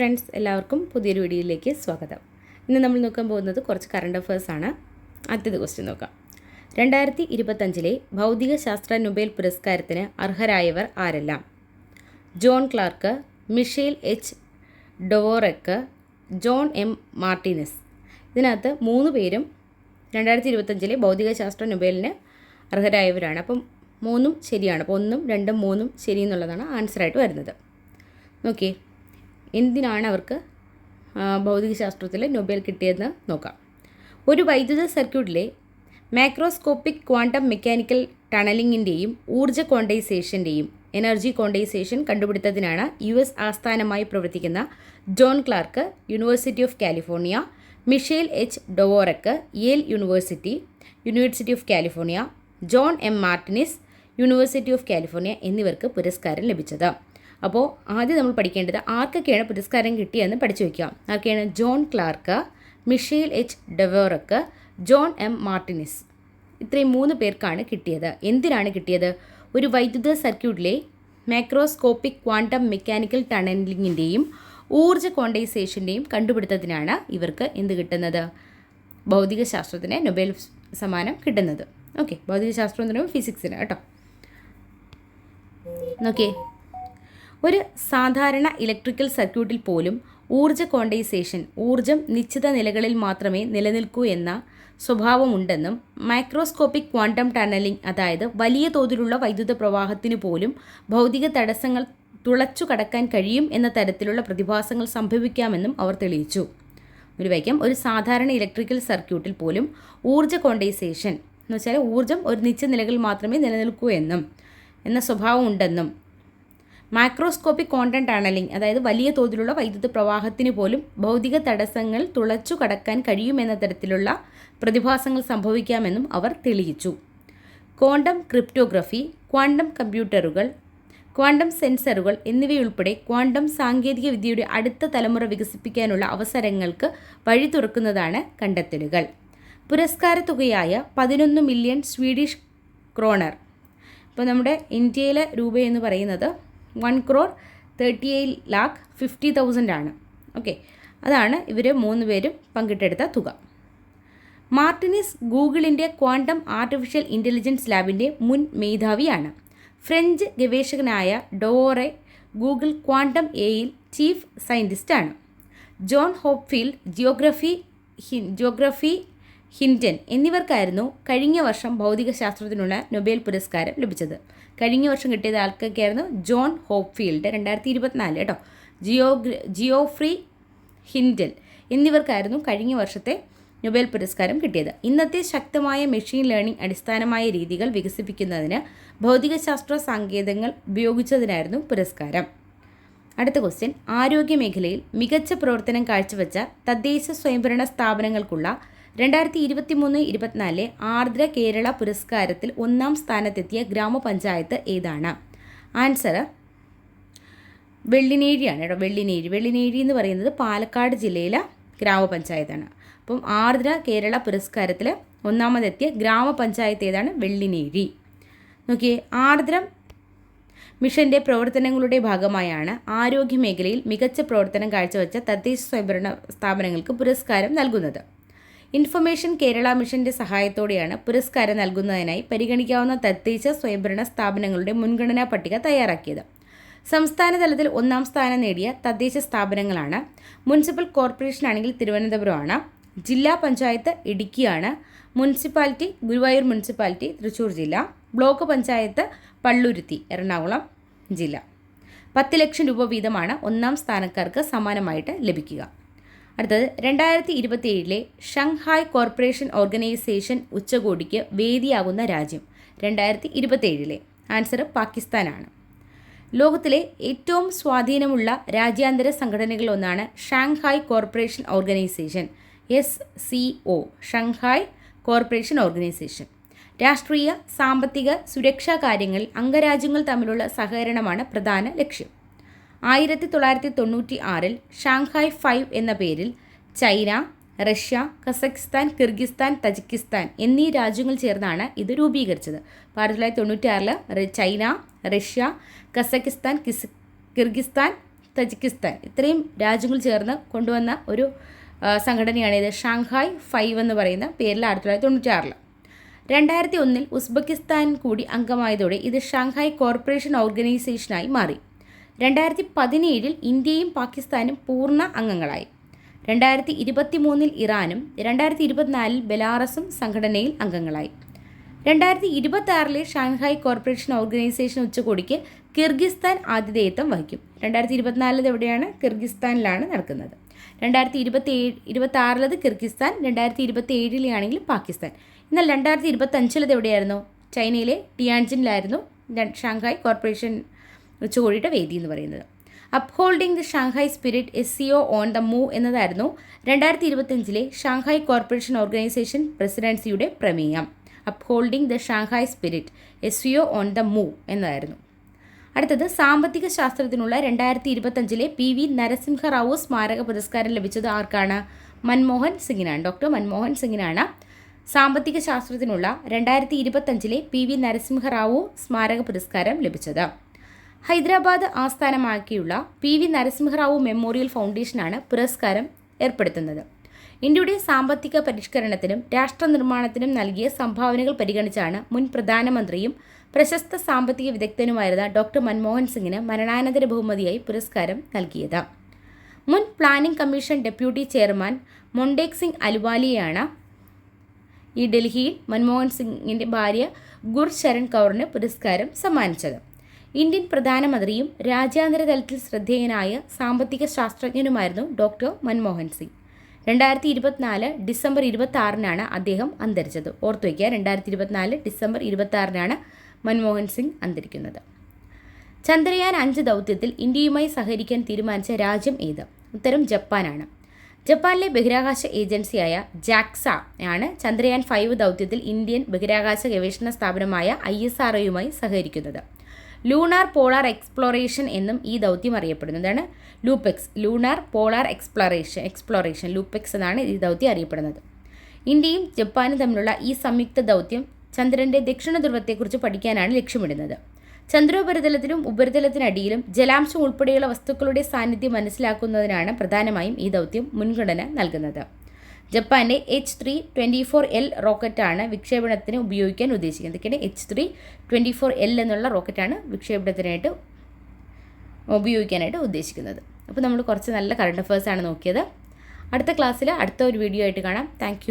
Friends എല്ലാവർക്കും പുതിയൊരു വീഡിയോയിലേക്ക് സ്വാഗതം. ഇന്ന് നമ്മൾ നോക്കാൻ പോകുന്നത് കുറച്ച് കറണ്ട് ആണ്. ആദ്യത്തെ ക്വസ്റ്റ്യൻ നോക്കാം. രണ്ടായിരത്തി ഇരുപത്തഞ്ചിലെ ഭൗതിക ശാസ്ത്ര നൊബേൽ പുരസ്കാരത്തിന് അർഹരായവർ ആരെല്ലാം? John Clarke Michel H. Devoret John M. Martinis. ഇതിനകത്ത് മൂന്ന് പേരും രണ്ടായിരത്തി ഇരുപത്തഞ്ചിലെ ഭൗതികശാസ്ത്ര നൊബേലിന് അർഹരായവരാണ്. അപ്പം മൂന്നും ശരിയാണ്. അപ്പോൾ ഒന്നും രണ്ടും മൂന്നും ശരി എന്നുള്ളതാണ് ആൻസറായിട്ട് വരുന്നത്. നോക്കിയേ. എന്തിനാണ് അവർക്ക് ഭൗതികശാസ്ത്രത്തിൽ നൊബേൽ കിട്ടിയതെന്ന് നോക്കാം. ഒരു വൈദ്യുത സർക്യൂട്ടിലെ മാക്രോസ്കോപ്പിക് ക്വാണ്ടം മെക്കാനിക്കൽ ടണലിങ്ങിന്റെയും ഊർജ ക്വാണ്ടൈസേഷന്റെയും എനർജി ക്വാണ്ടൈസേഷൻ കണ്ടുപിടുത്തത്തിനാണ് യു എസ് ആസ്ഥാനമായി പ്രവർത്തിക്കുന്ന John Clarke University of California Michel H Devoret Yale University University of California John M Martinis University of California എന്നിവർക്ക് പുരസ്കാരം ലഭിച്ചത്. അപ്പോൾ ആദ്യം നമ്മൾ പഠിക്കേണ്ടത് ആർക്കൊക്കെയാണ് പുരസ്കാരം കിട്ടിയതെന്ന് പഠിച്ചു വയ്ക്കുക ആർക്കെയാണ് John Clarke Michel H Devoret John M Martinis. ഇത്രയും മൂന്ന് പേർക്കാണ് കിട്ടിയത്. എന്തിനാണ് കിട്ടിയത്? ഒരു വൈദ്യുത സർക്യൂട്ടിലെ മാക്രോസ്കോപ്പിക് ക്വാണ്ടം മെക്കാനിക്കൽ ടണലിങ്ങിന്റെയും ഊർജ ക്വാണ്ടൈസേഷന്റെയും കണ്ടുപിടുത്തത്തിനാണ് ഇവർക്ക് എന്ത് കിട്ടുന്നത്? ഭൗതികശാസ്ത്രത്തിന് നൊബേൽ സമ്മാനം കിട്ടുന്നത്. ഓക്കെ ഭൗതികശാസ്ത്രം എന്ന് പറയുമ്പോൾ ഫിസിക്സിന് കേട്ടോ. നോക്കിയേ ഒരു സാധാരണ ഇലക്ട്രിക്കൽ സർക്യൂട്ടിൽ പോലും ഊർജ കോണ്ടൈസേഷൻ ഊർജം നിശ്ചിത നിലകളിൽ മാത്രമേ നിലനിൽക്കൂ എന്ന സ്വഭാവമുണ്ടെന്നും മൈക്രോസ്കോപ്പിക് ക്വാണ്ടം ടണലിംഗ് അതായത് വലിയ തോതിലുള്ള വൈദ്യുത പ്രവാഹത്തിന് പോലും ഭൗതിക തടസ്സങ്ങൾ തുളച്ചു കടക്കാൻ കഴിയും എന്ന തരത്തിലുള്ള പ്രതിഭാസങ്ങൾ സംഭവിക്കാമെന്നും അവർ തെളിയിച്ചു. ഒരു വൈക്കം ഒരു സാധാരണ ഇലക്ട്രിക്കൽ സർക്യൂട്ടിൽ പോലും ഊർജ കോണ്ടൈസേഷൻ എന്ന് വെച്ചാൽ ഊർജം ഒരു നിശ്ചിത നിലകളിൽ മാത്രമേ നിലനിൽക്കൂ എന്നും എന്ന സ്വഭാവം ഉണ്ടെന്നും മൈക്രോസ്കോപ്പിക് കോണ്ടന്റ് ടണലിംഗ് അതായത് വലിയ തോതിലുള്ള വൈദ്യുത പ്രവാഹത്തിന് പോലും ഭൗതിക തടസ്സങ്ങൾ തുളച്ചു കടക്കാൻ കഴിയുമെന്ന തരത്തിലുള്ള പ്രതിഭാസങ്ങൾ സംഭവിക്കാമെന്നും അവർ തെളിയിച്ചു. ക്വാണ്ടം ക്രിപ്റ്റോഗ്രഫി ക്വാണ്ടം കമ്പ്യൂട്ടറുകൾ ക്വാണ്ടം സെൻസറുകൾ എന്നിവയുൾപ്പെടെ ക്വാണ്ടം സാങ്കേതിക വിദ്യയുടെ അടുത്ത തലമുറ വികസിപ്പിക്കാനുള്ള അവസരങ്ങൾക്ക് വഴി തുറക്കുന്നതാണ് കണ്ടെത്തലുകൾ. പുരസ്കാര തുകയായ പതിനൊന്ന് മില്യൺ സ്വീഡിഷ് ക്രോണർ. ഇപ്പോൾ നമ്മുടെ ഇന്ത്യയിലെ രൂപ എന്ന് പറയുന്നത് one crore thirty eight lakh fifty thousand ആണ്. ഓക്കെ. അതാണ് ഇവർ മൂന്ന് പേരും പങ്കിട്ടെടുത്ത തുക. മാർട്ടിനിസ് ഗൂഗിളിന്റെ ക്വാണ്ടം ആർട്ടിഫിഷ്യൽ ഇന്റലിജൻസ് ലാബിന്റെ മുൻ മേധാവിയാണ്. ഫ്രഞ്ച് ഗവേഷകനായ ഡോറെ ഗൂഗിൾ ക്വാണ്ടം എയിൽ chief സയന്റിസ്റ്റാണ് John Hopfield geography hi- geography Hinton എന്നിവർക്കായിരുന്നു കഴിഞ്ഞ വർഷം ഭൗതികശാസ്ത്രത്തിനുള്ള നൊബേൽ പുരസ്കാരം ലഭിച്ചത്. കഴിഞ്ഞ വർഷം കിട്ടിയത് ആൾക്കൊക്കെയായിരുന്നു ജോൺ ഹോപ്ഫീൽഡ് രണ്ടായിരത്തി ഇരുപത്തിനാല് കേട്ടോ. ജിയോ ജിയോഫ്രി ഹിൻഡൽ എന്നിവർക്കായിരുന്നു കഴിഞ്ഞ വർഷത്തെ നൊബേൽ പുരസ്കാരം കിട്ടിയത്. ഇന്നത്തെ ശക്തമായ മെഷീൻ ലേണിംഗ് അടിസ്ഥാനമായ രീതികൾ വികസിപ്പിക്കുന്നതിന് ഭൗതികശാസ്ത്ര സങ്കേതങ്ങൾ ഉപയോഗിച്ചതിനായിരുന്നു പുരസ്കാരം. അടുത്ത ക്വസ്റ്റ്യൻ. ആരോഗ്യ മേഖലയിൽ മികച്ച പ്രവർത്തനം കാഴ്ചവെച്ച തദ്ദേശ സ്വയംഭരണ സ്ഥാപനങ്ങൾക്കുള്ള രണ്ടായിരത്തി ഇരുപത്തി മൂന്ന് ഇരുപത്തിനാലിലെ ആർദ്ര കേരള പുരസ്കാരത്തിൽ ഒന്നാം സ്ഥാനത്തെത്തിയ ഗ്രാമപഞ്ചായത്ത് ഏതാണ്? ആൻസർ വെള്ളിനേഴിയാണ് കേട്ടോ. വെള്ളിനേഴി. വെള്ളിനേഴി എന്ന് പറയുന്നത് പാലക്കാട് ജില്ലയിലെ ഗ്രാമപഞ്ചായത്താണ്. അപ്പം ആർദ്ര കേരള പുരസ്കാരത്തിൽ ഒന്നാമതെത്തിയ ഗ്രാമപഞ്ചായത്ത് ഏതാണ്? വെള്ളിനേഴി. നോക്കിയേ ആർദ്രം മിഷന്റെ പ്രവർത്തനങ്ങളുടെ ഭാഗമായാണ് ആരോഗ്യ മേഖലയിൽ മികച്ച പ്രവർത്തനം കാഴ്ചവെച്ച തദ്ദേശ സ്വയംഭരണ സ്ഥാപനങ്ങൾക്ക് പുരസ്കാരം നൽകുന്നത്. ഇൻഫർമേഷൻ കേരള മിഷന്റെ സഹായത്തോടെയാണ് പുരസ്കാരം നൽകുന്നതിനായി പരിഗണിക്കാവുന്ന തദ്ദേശ സ്വയംഭരണ സ്ഥാപനങ്ങളുടെ മുൻഗണനാ പട്ടിക തയ്യാറാക്കിയത്. സംസ്ഥാന തലത്തിൽ ഒന്നാം സ്ഥാനം നേടിയ തദ്ദേശ സ്ഥാപനങ്ങളാണ്. മുനിസിപ്പൽ കോർപ്പറേഷൻ ആണെങ്കിൽ തിരുവനന്തപുരമാണ്. ജില്ലാ പഞ്ചായത്ത് ഇടുക്കിയാണ്. മുനിസിപ്പാലിറ്റി ഗുരുവായൂർ മുനിസിപ്പാലിറ്റി തൃശ്ശൂർ ജില്ല. ബ്ലോക്ക് പഞ്ചായത്ത് പള്ളുരുത്തി എറണാകുളം ജില്ല. പത്ത് ലക്ഷം രൂപ വീതമാണ് ഒന്നാം സ്ഥാനക്കാർക്ക് സമാനമായിട്ട് ലഭിക്കുക. അടുത്തത് രണ്ടായിരത്തി ഇരുപത്തിയേഴിലെ ഷങ്ഹായ് കോർപ്പറേഷൻ ഓർഗനൈസേഷൻ ഉച്ചകോടിക്ക് വേദിയാകുന്ന രാജ്യം രണ്ടായിരത്തി ഇരുപത്തിയേഴിലെ ആൻസർ പാകിസ്ഥാനാണ്. ലോകത്തിലെ ഏറ്റവും സ്വാധീനമുള്ള രാജ്യാന്തര സംഘടനകളൊന്നാണ് Shanghai Corporation Organisation S C O Shanghai Corporation Organisation. രാഷ്ട്രീയ സാമ്പത്തിക സുരക്ഷാ കാര്യങ്ങളിൽ അംഗരാജ്യങ്ങൾ തമ്മിലുള്ള സഹകരണമാണ് പ്രധാന ലക്ഷ്യം. ആയിരത്തി തൊള്ളായിരത്തി തൊണ്ണൂറ്റി ആറിൽ ഷാങ്ഹായ് ഫൈവ് എന്ന പേരിൽ China Russia Kazakhstan Kyrgyzstan Tajikistan എന്നീ രാജ്യങ്ങൾ ചേർന്നാണ് ഇത് രൂപീകരിച്ചത്. ആയിരത്തി തൊള്ളായിരത്തി തൊണ്ണൂറ്റി ചൈന റഷ്യ കസഖിസ്ഥാൻ കിസ് കിർഗിസ്ഥാൻ തജിക്കിസ്ഥാൻ ഇത്രയും രാജ്യങ്ങൾ ചേർന്ന് കൊണ്ടുവന്ന ഒരു സംഘടനയാണ് ഇത് ഷാങ്ഹായ് ഫൈവ് എന്ന് പറയുന്ന പേരിൽ ആയിരത്തി തൊള്ളായിരത്തി തൊണ്ണൂറ്റി രണ്ടായിരത്തി ഒന്നിൽ ഉസ്ബെക്കിസ്ഥാൻ കൂടി അംഗമായതോടെ ഇത് ഷാങ്ഹായ് കോർപ്പറേഷൻ ഓർഗനൈസേഷനായി മാറി. രണ്ടായിരത്തി പതിനേഴിൽ ഇന്ത്യയും പാകിസ്ഥാനും പൂർണ അംഗങ്ങളായി. രണ്ടായിരത്തി ഇരുപത്തി മൂന്നിൽ ഇറാനും രണ്ടായിരത്തി ഇരുപത്തിനാലിൽ ബെലാറസും സംഘടനയിൽ അംഗങ്ങളായി. രണ്ടായിരത്തി ഇരുപത്തി ആറിലെ ഷാങ്ഹായ് കോർപ്പറേഷൻ ഓർഗനൈസേഷൻ ഉച്ചകോടിക്ക് കിർഗിസ്ഥാൻ ആതിഥേയത്വം വഹിക്കും. രണ്ടായിരത്തി ഇരുപത്തിനാലിത് എവിടെയാണ്? കിർഗിസ്ഥാനിലാണ് നടക്കുന്നത്. രണ്ടായിരത്തി ഇരുപത്തി ഏഴ് ഇരുപത്തി ആറിലത് കിർഗിസ്ഥാൻ രണ്ടായിരത്തി ഇരുപത്തി ഏഴിലാണെങ്കിൽ പാകിസ്ഥാൻ. എന്നാൽ രണ്ടായിരത്തി ഇരുപത്തഞ്ചിലത് എവിടെയായിരുന്നു? ചൈനയിലെ ടിയാൻജിനിലായിരുന്നു. ഷാങ്ഹായ് കോർപ്പറേഷൻ ഉച്ചകോടിയുടെ വേദി എന്ന് പറയുന്നത്. Upholding the Shanghai spirit S C O on the move എന്നതായിരുന്നു രണ്ടായിരത്തി ഇരുപത്തിയഞ്ചിലെ ഷാങ്ഹായ് കോർപ്പറേഷൻ ഓർഗനൈസേഷൻ പ്രസിഡൻസിയുടെ പ്രമേയം upholding the Shanghai spirit S C O on the move എന്നതായിരുന്നു. അടുത്തത് സാമ്പത്തിക ശാസ്ത്രത്തിനുള്ള രണ്ടായിരത്തി ഇരുപത്തഞ്ചിലെ പി വി നരസിംഹറാവു സ്മാരക പുരസ്കാരം ലഭിച്ചത് ആർക്കാണ്? മൻമോഹൻ സിംഗിനാണ്. ഡോക്ടർ മൻമോഹൻ സിംഗിനാണ്. സാമ്പത്തിക ശാസ്ത്രത്തിനുള്ള രണ്ടായിരത്തി ഇരുപത്തഞ്ചിലെ പി വി നരസിംഹറാവു സ്മാരക പുരസ്കാരം ലഭിച്ചത്. ഹൈദരാബാദ് ആസ്ഥാനമാക്കിയുള്ള പി വി നരസിംഹറാവു മെമ്മോറിയൽ ഫൗണ്ടേഷനാണ് പുരസ്കാരം ഏർപ്പെടുത്തുന്നത്. ഇന്ത്യയുടെ സാമ്പത്തിക പരിഷ്കരണത്തിനും രാഷ്ട്ര നിർമ്മാണത്തിനും നൽകിയ സംഭാവനകൾ പരിഗണിച്ചാണ് മുൻ പ്രധാനമന്ത്രിയും പ്രശസ്ത സാമ്പത്തിക വിദഗ്ധനുമായിരുന്ന ഡോക്ടർ മൻമോഹൻ സിംഗിന് മരണാനന്തര ബഹുമതിയായി പുരസ്കാരം നൽകിയത്. മുൻ planning commission deputy chairman Montek Singh അലുവാലിയാണ് ഈ ഡൽഹിയിൽ മൻമോഹൻ സിംഗിന്റെ ഭാര്യ ഗുർശരൺ കൗറിന് പുരസ്കാരം സമ്മാനിച്ചത്. ഇന്ത്യൻ പ്രധാനമന്ത്രിയും രാജ്യാന്തര തലത്തിൽ ശ്രദ്ധേയനായ സാമ്പത്തിക ശാസ്ത്രജ്ഞനുമായിരുന്നു ഡോക്ടർ മൻമോഹൻ സിംഗ്. രണ്ടായിരത്തി ഇരുപത്തിനാല് ഡിസംബർ ഇരുപത്തി ആറിനാണ് അദ്ദേഹം അന്തരിച്ചത്. ഓർത്തു വയ്ക്കുക രണ്ടായിരത്തി ഇരുപത്തിനാല് ഡിസംബർ ഇരുപത്തി ആറിനാണ് മൻമോഹൻ സിംഗ് അന്തരിക്കുന്നത്. ചന്ദ്രയാൻ അഞ്ച് ദൗത്യത്തിൽ ഇന്ത്യയുമായി സഹകരിക്കാൻ തീരുമാനിച്ച രാജ്യം ഏത്? ഉത്തരം ജപ്പാനാണ്. ജപ്പാനിലെ ബഹിരാകാശ ഏജൻസിയായ ജാക്സ ആണ് ചന്ദ്രയാൻ ഫൈവ് ദൗത്യത്തിൽ ഇന്ത്യൻ ബഹിരാകാശ ഗവേഷണ സ്ഥാപനമായ ഐ എസ് ആർ സഹകരിക്കുന്നത്. ലൂണാർ പോളാർ എക്സ്പ്ലോറേഷൻ എന്നും ഈ ദൗത്യം അറിയപ്പെടുന്നതാണ് Lupex lunar polar exploration exploration Lupex എന്നാണ് ഈ ദൗത്യം അറിയപ്പെടുന്നത്. ഇന്ത്യയും ജപ്പാനും തമ്മിലുള്ള ഈ സംയുക്ത ദൗത്യം ചന്ദ്രന്റെ ദക്ഷിണ ധ്രുവത്തെക്കുറിച്ച് പഠിക്കാനാണ് ലക്ഷ്യമിടുന്നത്. ചന്ദ്രോപരിതലത്തിലും ഉപരിതലത്തിനടിയിലും ജലാംശം ഉൾപ്പെടെയുള്ള വസ്തുക്കളുടെ സാന്നിധ്യം മനസ്സിലാക്കുന്നതിനാണ് പ്രധാനമായും ഈ ദൗത്യം മുൻഗണന നൽകുന്നത്. ജപ്പാന്റെ H three twenty four L റോക്കറ്റാണ് വിക്ഷേപണത്തിന് ഉപയോഗിക്കാൻ ഉദ്ദേശിക്കുന്നത്. ഇതൊക്കെയാണ് H three twenty four L എന്നുള്ള റോക്കറ്റാണ് വിക്ഷേപണത്തിനായിട്ട് ഉപയോഗിക്കാനായിട്ട് ഉദ്ദേശിക്കുന്നത്. അപ്പോൾ നമ്മൾ കുറച്ച് നല്ല കറണ്ട് അഫേഴ്സാണ് നോക്കിയത്. അടുത്ത ക്ലാസ്സിൽ അടുത്ത ഒരു വീഡിയോ ആയിട്ട് കാണാം. താങ്ക്